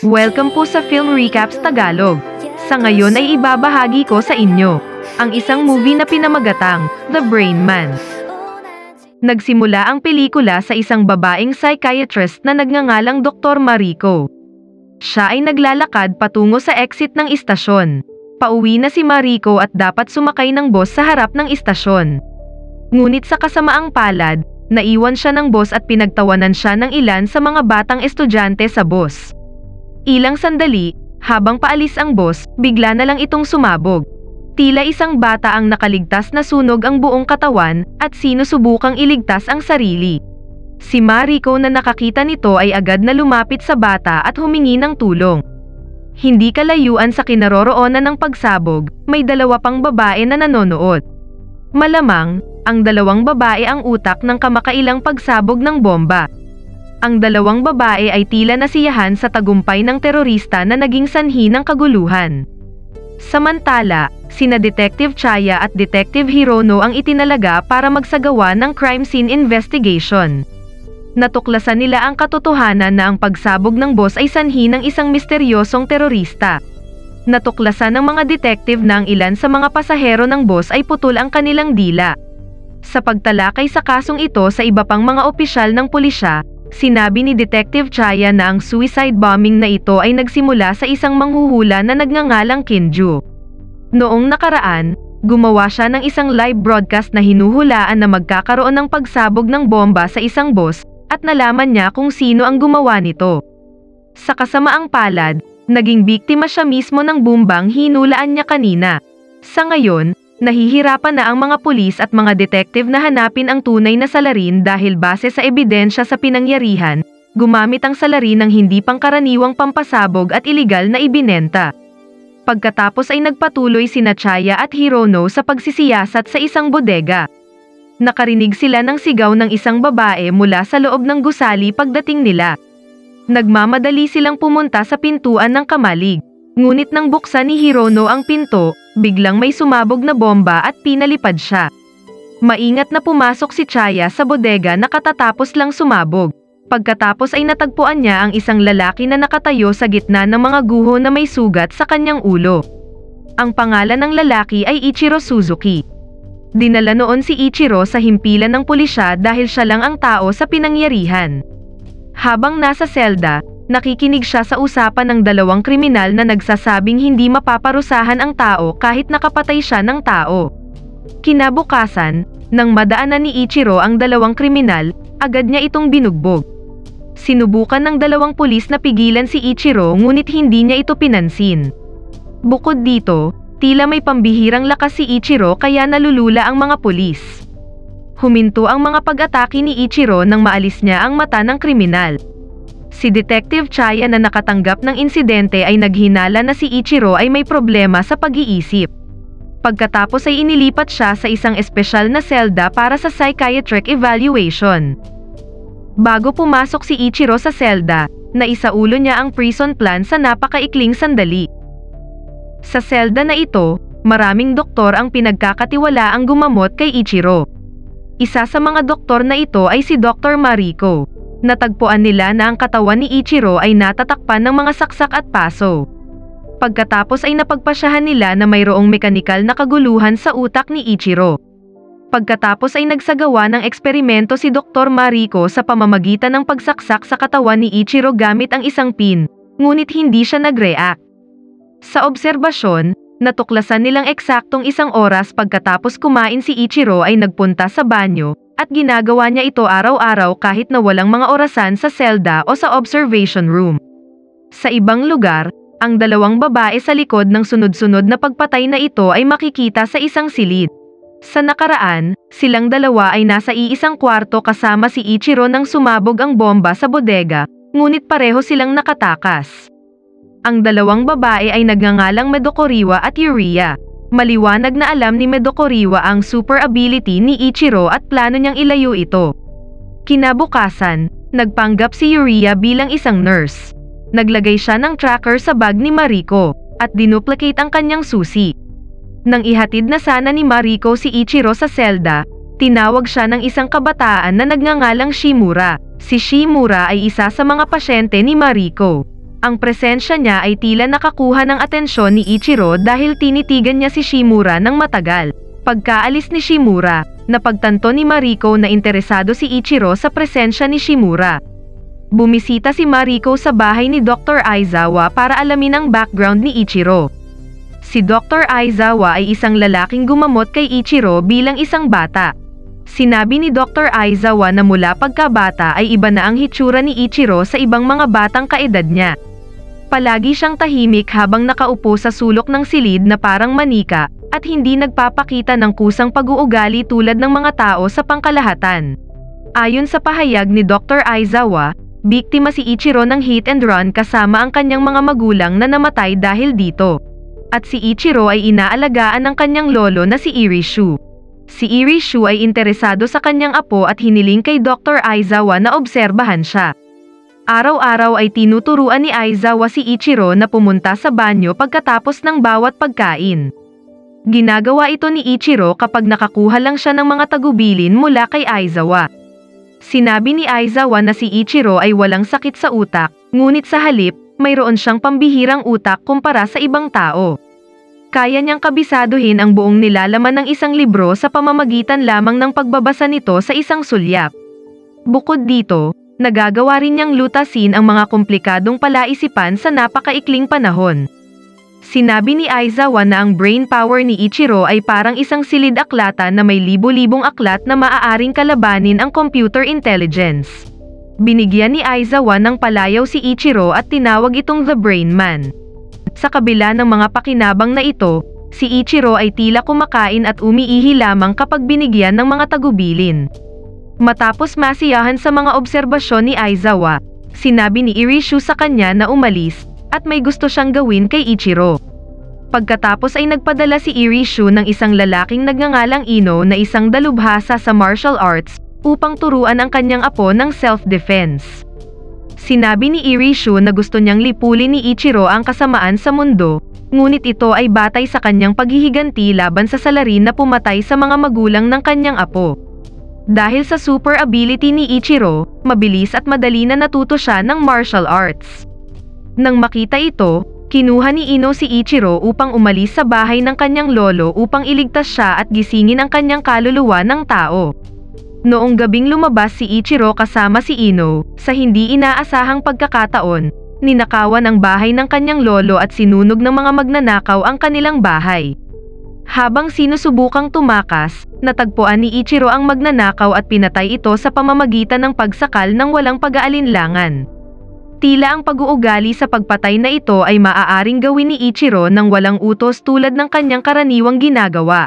Welcome po sa Film Recaps Tagalog. Sa ngayon ay ibabahagi ko sa inyo ang isang movie na pinamagatang The Brain Man. Nagsimula ang pelikula sa isang babaeng psychiatrist na nagngangalang Dr. Mariko. Siya ay naglalakad patungo sa exit ng istasyon. Pauwi na si Mariko at dapat sumakay ng bus sa harap ng istasyon. Ngunit sa kasamaang palad, naiwan siya ng boss at pinagtawanan siya ng ilan sa mga batang estudyante sa bus. Ilang sandali, habang paalis ang boss, bigla na lang itong sumabog. Tila isang bata ang nakaligtas na sunog ang buong katawan at sinusubukang iligtas ang sarili. Si Mariko na nakakita nito ay agad na lumapit sa bata at humingi ng tulong. Hindi kalayuan sa kinaroroonan ng pagsabog, may dalawa pang babae na nanonood. Malamang, ang dalawang babae ang utak ng kamakailang pagsabog ng bomba. Ang dalawang babae ay tila nasiyahan sa tagumpay ng terorista na naging sanhi ng kaguluhan. Samantala, sina Detective Chaya at Detective Hirono ang itinalaga para magsagawa ng crime scene investigation. Natuklasan nila ang katotohanan na ang pagsabog ng boss ay sanhi ng isang misteryosong terorista. Natuklasan ng mga detective na ang ilan sa mga pasahero ng boss ay putol ang kanilang dila. Sa pagtalakay sa kasong ito sa iba pang mga opisyal ng pulisya, sinabi ni Detective Chaya na ang suicide bombing na ito ay nagsimula sa isang manghuhula na nagngangalang Kinju. Noong nakaraan, gumawa siya ng isang live broadcast na hinuhulaan na magkakaroon ng pagsabog ng bomba sa isang boss at nalaman niya kung sino ang gumawa nito. Sa kasamaang palad, naging biktima siya mismo ng bumbang hinulaan niya kanina. Sa ngayon, nahihirapan na ang mga pulis at mga detective na hanapin ang tunay na salarin dahil base sa ebidensya sa pinangyarihan, gumamit ang salarin ng hindi pangkaraniwang pampasabog at iligal na ibinenta. Pagkatapos ay nagpatuloy sina Chaya at Hirono sa pagsisiyasat sa isang bodega. Nakarinig sila ng sigaw ng isang babae mula sa loob ng gusali pagdating nila. Nagmamadali silang pumunta sa pintuan ng kamalig. Ngunit nang buksan ni Hirono ang pinto, biglang may sumabog na bomba at pinalipad siya. Maingat na pumasok si Chaya sa bodega na katatapos lang sumabog. Pagkatapos ay natagpuan niya ang isang lalaki na nakatayo sa gitna ng mga guho na may sugat sa kanyang ulo. Ang pangalan ng lalaki ay Ichiro Suzuki. Dinala noon si Ichiro sa himpilan ng pulisya dahil siya lang ang tao sa pinangyarihan. Habang nasa selda, nakikinig siya sa usapan ng dalawang kriminal na nagsasabing hindi mapaparusahan ang tao kahit nakapatay siya ng tao. Kinabukasan, nang madaanan ni Ichiro ang dalawang kriminal, agad niya itong binugbog. Sinubukan ng dalawang pulis na pigilan si Ichiro ngunit hindi niya ito pinansin. Bukod dito, tila may pambihirang lakas si Ichiro kaya nalulula ang mga pulis. Huminto ang mga pag-atake ni Ichiro nang maalis niya ang mata ng kriminal. Si Detective Chaya na nakatanggap ng insidente ay naghinala na si Ichiro ay may problema sa pag-iisip. Pagkatapos ay inilipat siya sa isang espesyal na selda para sa psychiatric evaluation. Bago pumasok si Ichiro sa selda, naisaulo niya ang prison plan sa napakaikling sandali. Sa selda na ito, maraming doktor ang pinagkakatiwala ang gumamot kay Ichiro. Isa sa mga doktor na ito ay si Dr. Mariko. Natagpuan nila na ang katawan ni Ichiro ay natatakpan ng mga saksak at paso. Pagkatapos ay napagpasyahan nila na mayroong mekanikal na kaguluhan sa utak ni Ichiro. Pagkatapos ay nagsagawa ng eksperimento si Dr. Mariko sa pamamagitan ng pagsaksak sa katawan ni Ichiro gamit ang isang pin, ngunit hindi siya nag-react. Sa obserbasyon, natuklasan nilang eksaktong isang oras pagkatapos kumain si Ichiro ay nagpunta sa banyo, at ginagawa niya ito araw-araw kahit na walang mga orasan sa selda o sa observation room. Sa ibang lugar, ang dalawang babae sa likod ng sunod-sunod na pagpatay na ito ay makikita sa isang silid. Sa nakaraan, silang dalawa ay nasa iisang kwarto kasama si Ichiro nang sumabog ang bomba sa bodega, ngunit pareho silang nakatakas. Ang dalawang babae ay nagngangalang Medokoriwa at Yuria. Maliwanag na alam ni Medokoriwa ang super ability ni Ichiro at plano niyang ilayo ito. Kinabukasan, nagpanggap si Yuria bilang isang nurse. Naglagay siya ng tracker sa bag ni Mariko, at dinuplicate ang kanyang susi. Nang ihatid na sana ni Mariko si Ichiro sa selda, tinawag siya ng isang kabataan na nagngangalang Shimura. Si Shimura ay isa sa mga pasyente ni Mariko. Ang presensya niya ay tila nakakuha ng atensyon ni Ichiro dahil tinitigan niya si Shimura ng matagal. Pagkaalis ni Shimura, napagtanto ni Mariko na interesado si Ichiro sa presensya ni Shimura. Bumisita si Mariko sa bahay ni Dr. Aizawa para alamin ang background ni Ichiro. Si Dr. Aizawa ay isang lalaking gumamot kay Ichiro bilang isang bata. Sinabi ni Dr. Aizawa na mula pagkabata ay iba na ang hitsura ni Ichiro sa ibang mga batang kaedad niya. Palagi siyang tahimik habang nakaupo sa sulok ng silid na parang manika at hindi nagpapakita ng kusang pag-uugali tulad ng mga tao sa pangkalahatan. Ayon sa pahayag ni Dr. Aizawa, biktima si Ichiro ng hit and run kasama ang kanyang mga magulang na namatay dahil dito. At si Ichiro ay inaalagaan ng kanyang lolo na si Irishu. Si Irishu ay interesado sa kanyang apo at hiniling kay Dr. Aizawa na obserbahan siya. Araw-araw ay tinuturuan ni Aizawa si Ichiro na pumunta sa banyo pagkatapos ng bawat pagkain. Ginagawa ito ni Ichiro kapag nakakuha lang siya ng mga tagubilin mula kay Aizawa. Sinabi ni Aizawa na si Ichiro ay walang sakit sa utak, ngunit sa halip, mayroon siyang pambihirang utak kumpara sa ibang tao. Kaya niyang kabisaduhin ang buong nilalaman ng isang libro sa pamamagitan lamang ng pagbabasa nito sa isang sulyap. Bukod dito, nagagawa rin niyang lutasin ang mga komplikadong palaisipan sa napakaikling panahon. Sinabi ni Aizawa na ang brain power ni Ichiro ay parang isang silid aklata na may libo-libong aklat na maaaring kalabanin ang computer intelligence. Binigyan ni Aizawa ng palayaw si Ichiro at tinawag itong The Brain Man. Sa kabila ng mga pakinabang na ito, si Ichiro ay tila kumakain at umiihi lamang kapag binigyan ng mga tagubilin. Matapos masiyahan sa mga obserbasyon ni Aizawa, sinabi ni Irishu sa kanya na umalis, at may gusto siyang gawin kay Ichiro. Pagkatapos ay nagpadala si Irishu ng isang lalaking nagngangalang Ino na isang dalubhasa sa martial arts upang turuan ang kanyang apo ng self-defense. Sinabi ni Irishu na gusto niyang lipulin ni Ichiro ang kasamaan sa mundo, ngunit ito ay batay sa kanyang paghihiganti laban sa salarin na pumatay sa mga magulang ng kanyang apo. Dahil sa super ability ni Ichiro, mabilis at madali na natuto siya ng martial arts. Nang makita ito, kinuha ni Ino si Ichiro upang umalis sa bahay ng kanyang lolo upang iligtas siya at gisingin ang kanyang kaluluwa ng tao. Noong gabing lumabas si Ichiro kasama si Ino, sa hindi inaasahang pagkakataon, ninakawan ang bahay ng kanyang lolo at sinunog ng mga magnanakaw ang kanilang bahay. Habang sinusubukang tumakas, natagpuan ni Ichiro ang magnanakaw at pinatay ito sa pamamagitan ng pagsakal ng walang pag-aalinlangan. Tila ang pag-uugali sa pagpatay na ito ay maaaring gawin ni Ichiro nang walang utos tulad ng kanyang karaniwang ginagawa.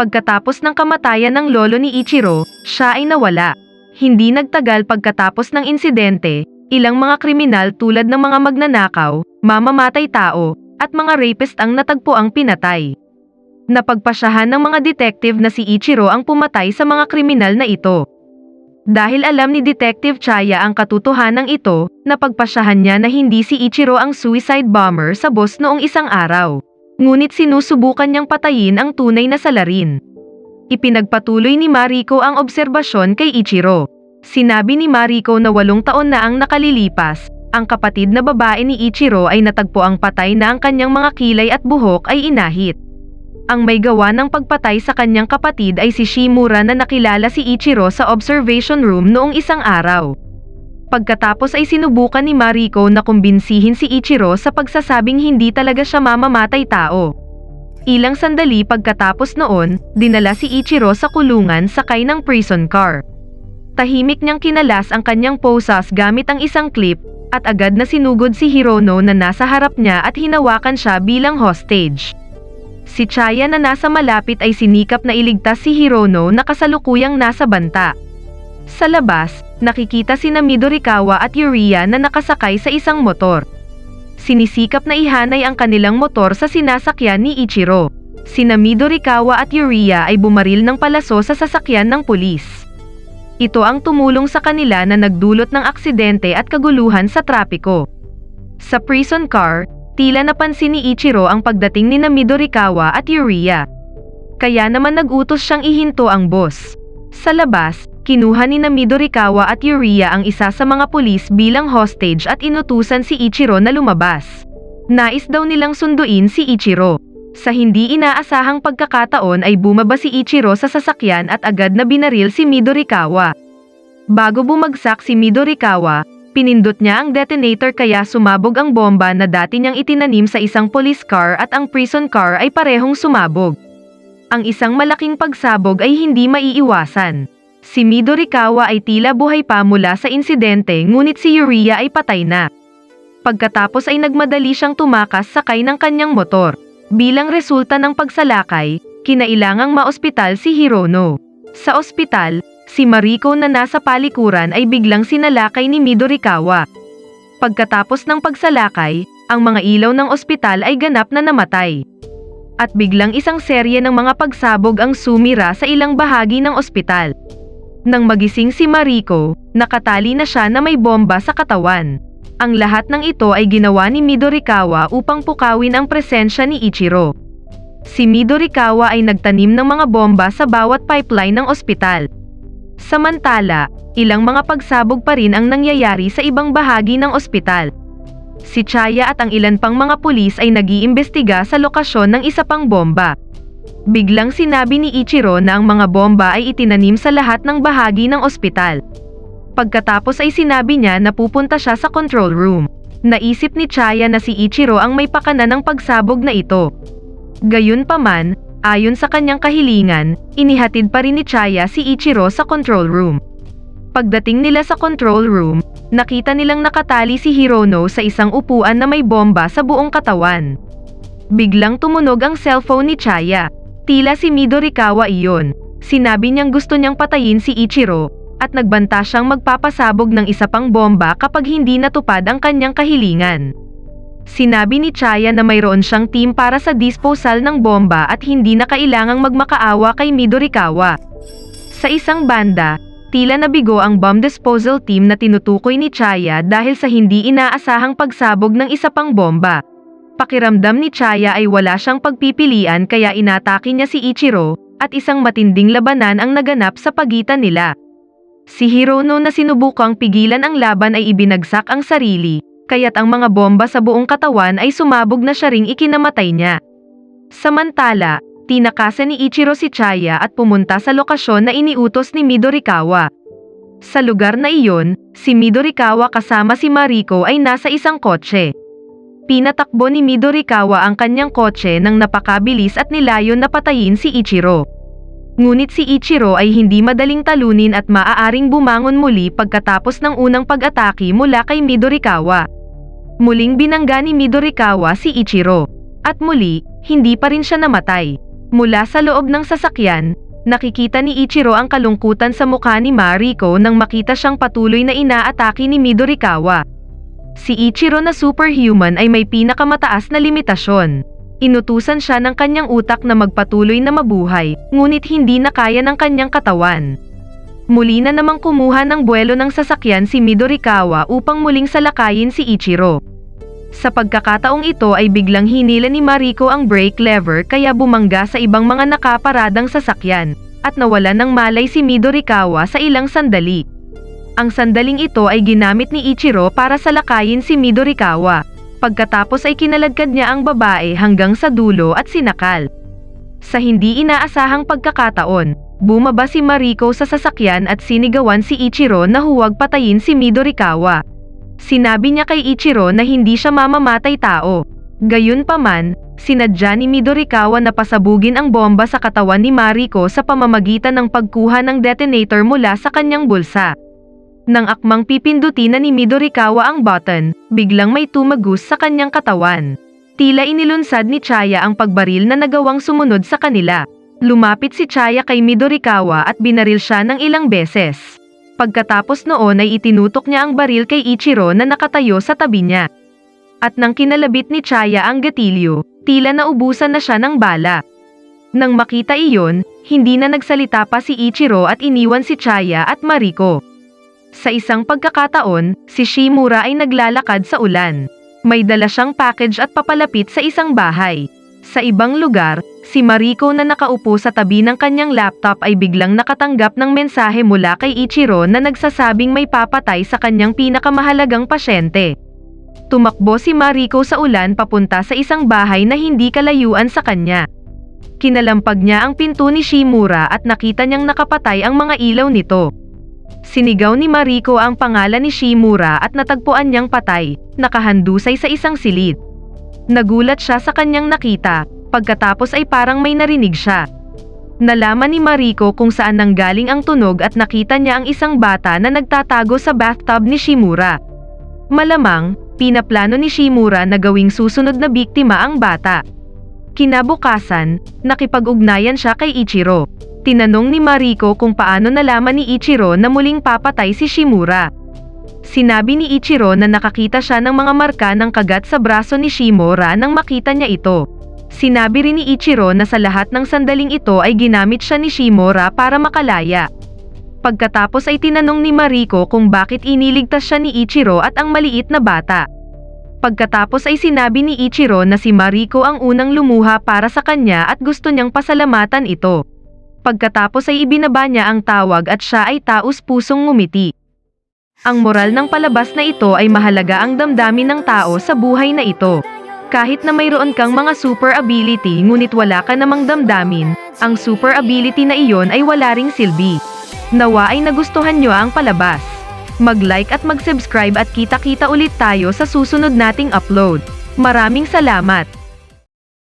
Pagkatapos ng kamatayan ng lolo ni Ichiro, siya ay nawala. Hindi nagtagal pagkatapos ng insidente, ilang mga kriminal tulad ng mga magnanakaw, mamamatay tao, at mga rapist ang natagpuang pinatay. Napagpasyahan ng mga detective na si Ichiro ang pumatay sa mga kriminal na ito. Dahil alam ni Detective Chaya ang katotohanan ito, napagpasyahan niya na hindi si Ichiro ang suicide bomber sa boss noong isang araw. Ngunit sinusubukan niyang patayin ang tunay na salarin. Ipinagpatuloy ni Mariko ang obserbasyon kay Ichiro. Sinabi ni Mariko na walong taon na ang nakalilipas, ang kapatid na babae ni Ichiro ay natagpo ang patay na ang kanyang mga kilay at buhok ay inahit. Ang may gawa ng pagpatay sa kanyang kapatid ay si Shimura na nakilala si Ichiro sa observation room noong isang araw. Pagkatapos ay sinubukan ni Mariko na kumbinsihin si Ichiro sa pagsasabing hindi talaga siya mamamatay tao. Ilang sandali pagkatapos noon, dinala si Ichiro sa kulungan sakay ng prison car. Tahimik niyang kinalas ang kanyang posas gamit ang isang clip, at agad na sinugod si Hirono na nasa harap niya at hinawakan siya bilang hostage. Si Chaya na nasa malapit ay sinikap na iligtas si Hirono na kasalukuyang nasa banta. Sa labas, nakikita si Midorikawa at Yuria na nakasakay sa isang motor. Sinisikap na ihanay ang kanilang motor sa sinasakyan ni Ichiro. Sina Midorikawa at Yuria ay bumaril ng palaso sa sasakyan ng pulis. Ito ang tumulong sa kanila na nagdulot ng aksidente at kaguluhan sa trapiko. Sa prison car, tila napansin ni Ichiro ang pagdating ni Midorikawa at Yuria. Kaya naman nagutos siyang ihinto ang boss. Sa labas, kinuha ni na Midorikawa at Yuria ang isa sa mga pulis bilang hostage at inutusan si Ichiro na lumabas. Nais daw nilang sunduin si Ichiro. Sa hindi inaasahang pagkakataon ay bumaba si Ichiro sa sasakyan at agad na binaril si Midorikawa. Bago bumagsak si Midorikawa, pinindot niya ang detonator kaya sumabog ang bomba na dati niyang itinanim sa isang police car at ang prison car ay parehong sumabog. Ang isang malaking pagsabog ay hindi maiiwasan. Si Midorikawa ay tila buhay pa mula sa insidente ngunit si Yuria ay patay na. Pagkatapos ay nagmadali siyang tumakas sakay ng kanyang motor. Bilang resulta ng pagsalakay, kinailangang maospital si Hirono. Sa ospital, si Mariko na nasa palikuran ay biglang sinalakay ni Midorikawa. Pagkatapos ng pagsalakay, ang mga ilaw ng ospital ay ganap na namatay. At biglang isang serye ng mga pagsabog ang sumira sa ilang bahagi ng ospital. Nang magising si Mariko, nakatali na siya na may bomba sa katawan. Ang lahat ng ito ay ginawa ni Midorikawa upang pukawin ang presensya ni Ichiro. Si Midorikawa ay nagtanim ng mga bomba sa bawat pipeline ng ospital. Samantala, ilang mga pagsabog pa rin ang nangyayari sa ibang bahagi ng ospital. Si Chaya at ang ilan pang mga pulis ay nag-iimbestiga sa lokasyon ng isa pang bomba. Biglang sinabi ni Ichiro na ang mga bomba ay itinanim sa lahat ng bahagi ng ospital. Pagkatapos ay sinabi niya na pupunta siya sa control room. Naisip ni Chaya na si Ichiro ang may pakana ng pagsabog na ito. Gayunpaman, ayon sa kanyang kahilingan, inihatid pa rin ni Chaya si Ichiro sa control room. Pagdating nila sa control room, nakita nilang nakatali si Hirono sa isang upuan na may bomba sa buong katawan. Biglang tumunog ang cellphone ni Chaya. Tila si Midorikawa iyon. Sinabi niyang gusto niyang patayin si Ichiro, at nagbanta siyang magpapasabog ng isa pang bomba kapag hindi natupad ang kanyang kahilingan. Sinabi ni Chaya na mayroon siyang team para sa disposal ng bomba at hindi na kailangang magmakaawa kay Midorikawa. Sa isang banda, tila nabigo ang bomb disposal team na tinutukoy ni Chaya dahil sa hindi inaasahang pagsabog ng isa pang bomba. Pakiramdam ni Chaya ay wala siyang pagpipilian kaya inatake niya si Ichiro, at isang matinding labanan ang naganap sa pagitan nila. Si Hirono na sinubukang pigilan ang laban ay ibinagsak ang sarili, kaya't ang mga bomba sa buong katawan ay sumabog na siya ring ikinamatay niya. Samantala, tinakasan ni Ichiro si Chaya at pumunta sa lokasyon na iniutos ni Midorikawa. Sa lugar na iyon, si Midorikawa kasama si Mariko ay nasa isang kotse. Pinatakbo ni Midorikawa ang kanyang kotse nang napakabilis at nilayon na patayin si Ichiro. Ngunit si Ichiro ay hindi madaling talunin at maaaring bumangon muli pagkatapos ng unang pag-atake mula kay Midorikawa. Muling binangga ni Midorikawa si Ichiro. At muli, hindi pa rin siya namatay. Mula sa loob ng sasakyan, nakikita ni Ichiro ang kalungkutan sa mukha ni Mariko nang makita siyang patuloy na inaatake ni Midorikawa. Si Ichiro na superhuman ay may pinakamataas na limitasyon. Inutusan siya ng kanyang utak na magpatuloy na mabuhay, ngunit hindi na kaya ng kanyang katawan. Muli na namang kumuha ng buwelo ng sasakyan si Midorikawa upang muling salakayin si Ichiro. Sa pagkakataong ito ay biglang hinila ni Mariko ang brake lever kaya bumangga sa ibang mga nakaparadang sasakyan, at nawala ng malay si Midorikawa sa ilang sandali. Ang sandaling ito ay ginamit ni Ichiro para salakayin si Midorikawa. Pagkatapos ay kinaladkad niya ang babae hanggang sa dulo at sinakal. Sa hindi inaasahang pagkakataon, bumaba si Mariko sa sasakyan at sinigawan si Ichiro na huwag patayin si Midorikawa. Sinabi niya kay Ichiro na hindi siya mamamatay tao. Gayunpaman, sinadya ni Midorikawa na pasabugin ang bomba sa katawan ni Mariko sa pamamagitan ng pagkuha ng detonator mula sa kanyang bulsa. Nang akmang pipindutin na ni Midorikawa ang button, biglang may tumagus sa kanyang katawan. Tila inilunsad ni Chaya ang pagbaril na nagawang sumunod sa kanila. Lumapit si Chaya kay Midorikawa at binaril siya ng ilang beses. Pagkatapos noon ay itinutok niya ang baril kay Ichiro na nakatayo sa tabi niya. At nang kinalabit ni Chaya ang gatilyo, tila naubusan na siya ng bala. Nang makita iyon, hindi na nagsalita pa si Ichiro at iniwan si Chaya at Mariko. Sa isang pagkakataon, si Shimura ay naglalakad sa ulan. May dala siyang package at papalapit sa isang bahay. Sa ibang lugar, si Mariko na nakaupo sa tabi ng kanyang laptop ay biglang nakatanggap ng mensahe mula kay Ichiro na nagsasabing may papatay sa kanyang pinakamahalagang pasyente. Tumakbo si Mariko sa ulan papunta sa isang bahay na hindi kalayuan sa kanya. Kinalampag niya ang pinto ni Shimura at nakita niyang nakapatay ang mga ilaw nito. Sinigaw ni Mariko ang pangalan ni Shimura at natagpuan niyang patay, nakahandusay sa isang silid. Nagulat siya sa kanyang nakita, pagkatapos ay parang may narinig siya. Nalaman ni Mariko kung saan nanggaling ang tunog at nakita niya ang isang bata na nagtatago sa bathtub ni Shimura. Malamang, pinaplano ni Shimura na gawing susunod na biktima ang bata. Kinabukasan, nakipag-ugnayan siya kay Ichiro. Tinanong ni Mariko kung paano nalaman ni Ichiro na muling papatay si Shimura. Sinabi ni Ichiro na nakakita siya ng mga marka ng kagat sa braso ni Shimura nang makita niya ito. Sinabi rin ni Ichiro na sa lahat ng sandaling ito ay ginamit siya ni Shimura para makalaya. Pagkatapos ay tinanong ni Mariko kung bakit iniligtas siya ni Ichiro at ang maliit na bata. Pagkatapos ay sinabi ni Ichiro na si Mariko ang unang lumuha para sa kanya at gusto niyang pasalamatan ito. Pagkatapos ay ibinaba niya ang tawag at siya ay taus pusong ngumiti. Ang moral ng palabas na ito ay mahalaga ang damdamin ng tao sa buhay na ito. Kahit na mayroon kang mga super ability ngunit wala ka namang damdamin, ang super ability na iyon ay wala ring silbi. Nawa ay nagustuhan nyo ang palabas. Mag-like at mag-subscribe at kita-kita ulit tayo sa susunod nating upload. Maraming salamat!